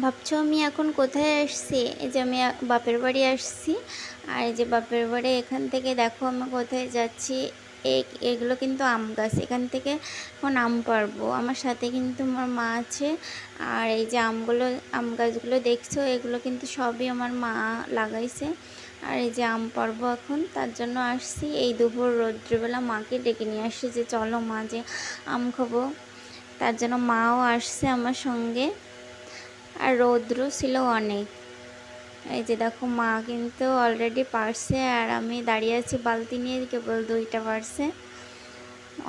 ভাবছ আমি এখন কোথায় আসছি? এই যে আমি বাপের বাড়ি আসছি। আর এই যে বাপের বাড়ি, এখান থেকে দেখো আমি কোথায় যাচ্ছি। এগুলো কিন্তু আম গাছ। এখান থেকে এখন আম পারব আমার সাথে কিন্তু আমার মা আছে। আর এই যে আমগুলো, আম গাছগুলো দেখছ? এগুলো কিন্তু সবই আমার মা লাগাইছে। আর এই যে আম পারব এখন। তার জন্য আসছি। এই দুপুর রৌদ্রবেলা মাকে ডেকে নিয়ে আসছি যে, চলো মা যে আম খাব। তার জন্য মাও আসছে আমার সঙ্গে। আর রৌদ্র ছিল অনেক। এই যে দেখো মা কিন্তু অলরেডি পারছে আর আমি দাঁড়িয়ে আছি বালতি নিয়ে, কেবল দুইটা পারছে।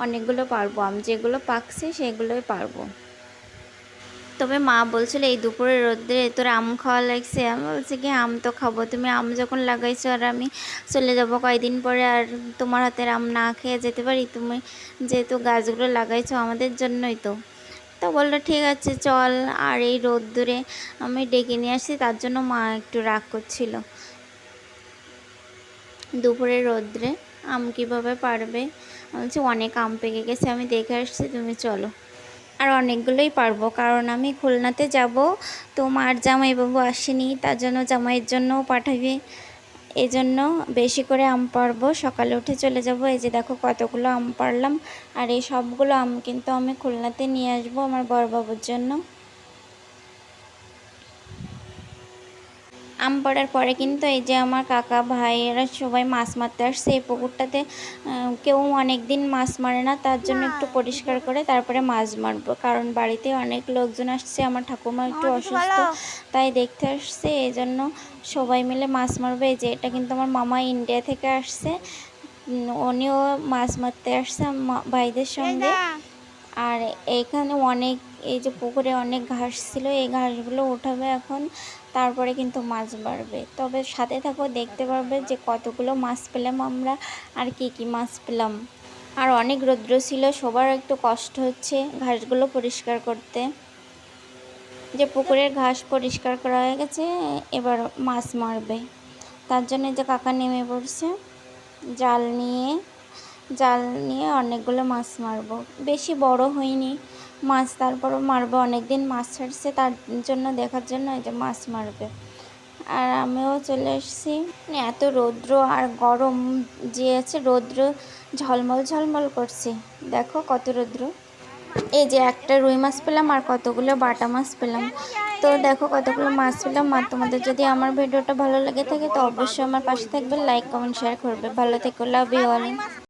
অনেকগুলো পারব, আমি যেগুলো পাকছে সেগুলোই পারব। তবে মা বলছিল, এই দুপুরে রোদ্রে তোর আম খাওয়া লাগছে? আমি বলছি, কি আম তো খাব? তুমি আম যখন লাগাইছো আর আমি চলে যাব কয়দিন পরে আর তোমার হাতের আম না খেয়ে যেতে পারি? তুমি যেহেতু গাছগুলো লাগাইছো আমাদের জন্যই তো। তো বলল, ঠিক আছে, চল। আর এই রোদ্দুরে আমি ডেকে নিয়ে আসছি, তার জন্য মা একটু রাগ করছিল। দুপুরে রোদ্রে আম কীভাবে পারবে? বলছি, অনেক আম পেকে গেছে, আমি দেখে আসছি, তুমি চলো। আর অনেকগুলোই পারব, কারণ আমি খুলনাতে যাব, তো মার জামাইবাবু আসেনি, তার জন্য জামাইয়ের জন্যও পাঠাবে। এই জন্য বেশি করে আম পারব সকালে উঠে চলে যাব। এই যে দেখো কতগুলো আম পারলাম আর এই সবগুলো আম কিন্তু আমি খুলনাতে নিয়ে আসব আমার বড়বাবুর জন্য। আম পড়ার পরে কিন্তু এই যে আমার কাকা ভাইয়েরা সবাই মাছ মারতে আসছে এই পুকুরটাতে কেউ অনেক দিন মাছ মারে না তার জন্য একটু পরিষ্কার করে তারপরে মাছ মারবো। কারণ বাড়িতে অনেক লোকজন আসছে আমার ঠাকুমা একটু অসুস্থ তাই দেখতে আসছে এই জন্য সবাই মিলে মাছ মারবে। এই যে এটা কিন্তু আমার মামা ইন্ডিয়া থেকে আসছে উনিও মাছ মারতে আসছে মা- ভাইদের সঙ্গে। আর এখানে অনেক, এই যে পুকুরে অনেক ঘাস ছিল, এই ঘাসগুলো উঠাবে এখন, তারপরে কিন্তু মাছ বাড়বে। তবে সাথে থাকো, দেখতে পারবে যে কতগুলো মাছ পেলাম আমরা, আর কি কি মাছ পেলাম। আর অনেক রৌদ্র ছিল, সবার একটু কষ্ট হচ্ছে ঘাসগুলো পরিষ্কার করতে। যে পুকুরের ঘাস পরিষ্কার করা হয়ে গেছে, এবার মাছ মারবে। তার জন্য যে কাকা নেমে পড়ছে, জাল নিয়ে জাল নিয়ে অনেকগুলো মাছ মারবো। বেশি বড় হয়নি মাছ তারপরও মারবো। অনেক দিন মাছ ছাড়ছে, তার জন্য, দেখার জন্য এই যে মাছ মারবে। আর আমিও চলে এসেছি। মানে এত রৌদ্র আর গরম যে আছে, রৌদ্র ঝলমল ঝলমল করছে। দেখো কত রৌদ্র। এই যে একটা রুই মাছ পেলাম আর কতগুলো বাটা মাছ পেলাম। তো দেখো কতগুলো মাছ পেলাম। আর তোমাদের যদি আমার ভিডিওটা ভালো লেগে থাকে, তো অবশ্যই আমার পাশে থাকবে। লাইক কমেন্ট শেয়ার করবে। ভালো থেকো। Love you all